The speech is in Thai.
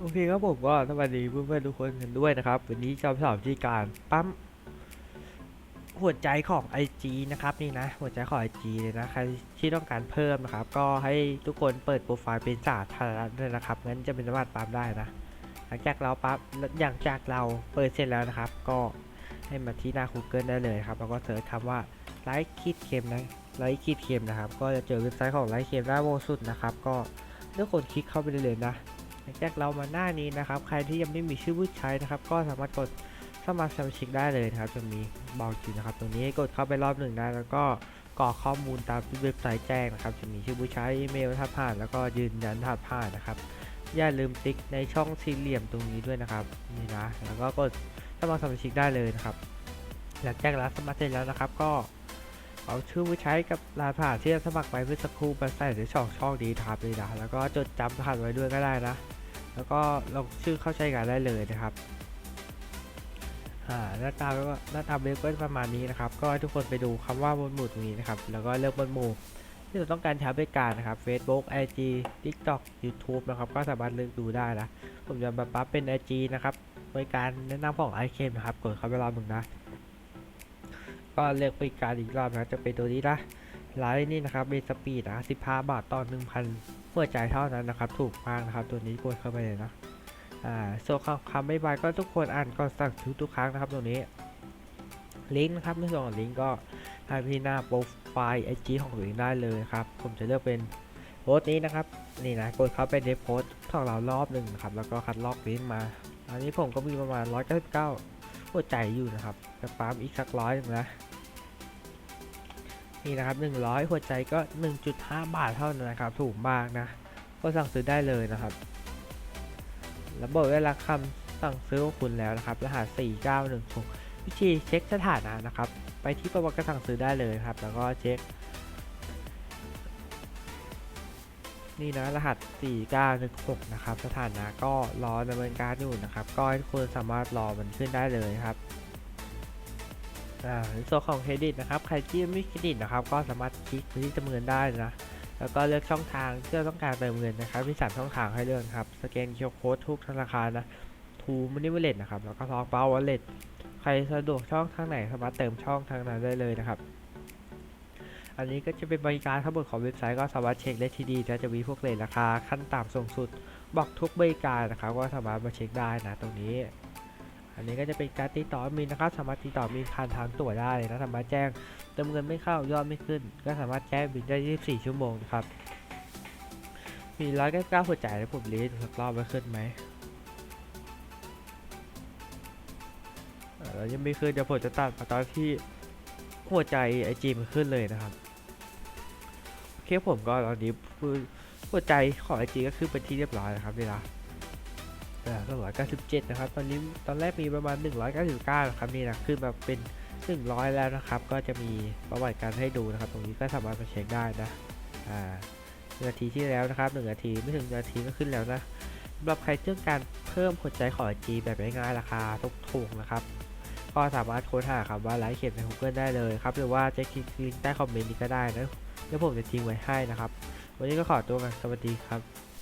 โอเคครับผมก็สวัสดีเพื่อนๆทุกคนกันด้วยนะครับ วันนี้จะมาสอนวิธีการปั๊มหัวใจของ IG นะครับนี่นะ หัวใจของ IG เลยนะใครที่ต้องการเพิ่มนะครับ ก็ให้ทุกคนเปิดโปรไฟล์เป็นสาธารณะด้วยนะครับงั้นจะเป็นสามารถปั๊มได้นะหลังจากเราปั๊มอย่างจากเราเปิดเสร็จแล้วนะครับ ก็ให้มาที่หน้า Google ได้เลยครับแล้วก็เสิร์ชคำว่าไลค์คิดเค็มนะไลค์คิดเค็มนะครับ ก็จะเจอเว็บไซต์ของไลค์เค็มหน้าโมสุดนะครับ ก็เลือกกดคลิกเข้าไปได้เลยนะ หลังจากเรามาหน้านี้นะครับ ใครที่ยังไม่มีชื่อผู้ใช้นะครับ ก็สามารถกดสมัครสมาชิกได้เลยนะครับจะมีบอกอยู่นะครับ ตรงนี้กดเข้าไปรอบหนึ่งนะแล้วก็กรอกข้อมูลตามที่เว็บไซต์แจ้งนะครับ จะมีชื่อผู้ใช้อีเมลถ้าผ่าน แล้วก็ยืนยันถ้าผ่านนะครับ อย่าลืมติ๊กในช่องสี่เหลี่ยมตรงนี้ด้วยนะครับนี่นะแล้วก็กดสมัครสมาชิกได้เลยนะครับหลังจากรับสมัครเสร็จแล้วนะครับ ก็เอาชื่อผู้ใช้กับรหัสผ่านที่เราสมัครไปเมื่อสักครู่มาใส่ในช่องช่องดีทับเลยนะแล้วก็จดจำรหัสไว้ด้วยก็ได้นะ แล้วก็ลงชื่อเข้าใช้งานได้เลยนะครับหน้าตาก็หน้าตาเว็บก็ประมาณนี้นะครับ ก็ให้ทุกคนไปดูคำว่าบนหมู่ตรงนี้นะครับ แล้วก็เลือกบนหมู่ที่เราต้องการใช้บริการนะครับ Facebook IG TikTok YouTube นะครับ ก็สามารถเลือกดูได้นะ ผมจะมาปั๊บเป็น IG นะครับบริการแนะนำของ i c คนะครับ กดเข้าไปรอบหนึ่งนะ ก็เลือกบริการอีกรอบนะ จะเป็นตัวนี้นะ ไลน์นี่นะครับเบสปีดนะ15 บาทต่อ 1,000หัวใจเท่านั้นนะครับ ถูกมากนะครับ ตัวนี้กดเข้าไปเลยนะอ่าส่คำคำไม่บายก็ทุกคนอ่านก่อนสั่งซื้อทุกครั้งนะครับตรงนี้ลิงก์นะครับในส่วนของลิงก์ก็ให้พี่หน้าโปรไฟล์ไอจีของตัวเองได้เลยครับ ผมจะเลือกเป็นโพสต์นี้นะครับ นี่นะกดเข้าไปในโพสต์ของเรารอบหนึ่งนะครับ แล้วก็คัดลอกลิงก์มา อันนี้ผมก็มีประมาณ 199หัวใจอยู่นะครับจะปั๊มอีกสักร้อยนึงนะ นี่นะครับ 100 หัวใจก็ 1.5 บาทเท่านั้นนะครับ ถูกมากนะ ก็สั่งซื้อได้เลยนะครับ ระบบได้รับคำสั่งซื้อของคุณแล้วนะครับ รหัส 4916 วิธีเช็คสถานะนะครับ ไปที่ประวัติการสั่งซื้อได้เลยครับ แล้วก็เช็ค นี่นะ รหัส 4916 นะครับ สถานะก็รอดำเนินการอยู่นะครับ ก็ให้คุณสามารถรอมันขึ้นได้เลยครับ ส่วนของเครดิตนะครับ ใครที่ไม่มีเครดิตนะครับ ก็สามารถคลิกไปที่เติมเงินได้นะ แล้วก็เลือกช่องทางที่เราต้องการเติมเงินนะครับ มีสามช่องทางให้เลือกครับ สแกน QR Code ทุกธนาคารนะ ทูมันนี่วเลตนะครับ แล้วก็ทองเป้าวอลเล็ตใครสะดวกช่องทางไหนสามารถเติมช่องทางนั้นได้เลยนะครับ อันนี้ก็จะเป็นบริการทั้งหมดของเว็บไซต์ก็สามารถเช็คได้ที่ดีและจะมีพวกเลทราคาขั้นต่ำสูงสุด บอกทุกบริการนะครับ ก็สามารถมาเช็คได้นะตรงนี้ อันนี้ก็จะเป็นการติดต่อมีนะครับ สามารถติดต่อมีผ่านทางตั๋วได้แล้วสามารถแจ้งเติมเงินไม่เข้ายอดไม่ขึ้น ก็สามารถแจ้งบินได้ 24 ชั่วโมงนะครับ มีร้อยเก้าหัวใจแล้วผมรีดสักรอบไว้ขึ้นไหมเรายังไม่ขึ้นเดี๋ยวผมจะตัดมาตอนที่หัวใจไอจีมันขึ้นเลยนะครับโอเคผมก็ตอนนี้หัวใจของไอจีก็ขึ้นไปที่เรียบร้อยนะครับเวลา 297 นะครับ ตอนนี้ตอนแรกมีประมาณ 199 นะครับนี่นะขึ้นมาเป็น 100 แล้วนะครับ ก็จะมีประวัติการให้ดูนะครับ ตรงนี้ก็สามารถมาเช็คได้นะ อ่านาทีที่แล้วนะครับ1นาทีไม่ถึงนาทีก็ขึ้นแล้วนะสำหรับใครที่ต้องการเพิ่มหัวใจของ G แบบง่ายๆราคาถูกๆนะครับ ก็สามารถค้นหาคำว่าไลค์เขียนใน Google ได้เลยครับ หรือว่าจะคลิกลิงก์ใต้คอมเมนต์นี้ก็ได้นะเดี๋ยวผมจะทิ้งไว้ให้นะครับ วันนี้ก็ขอตัวกันสวัสดีครับ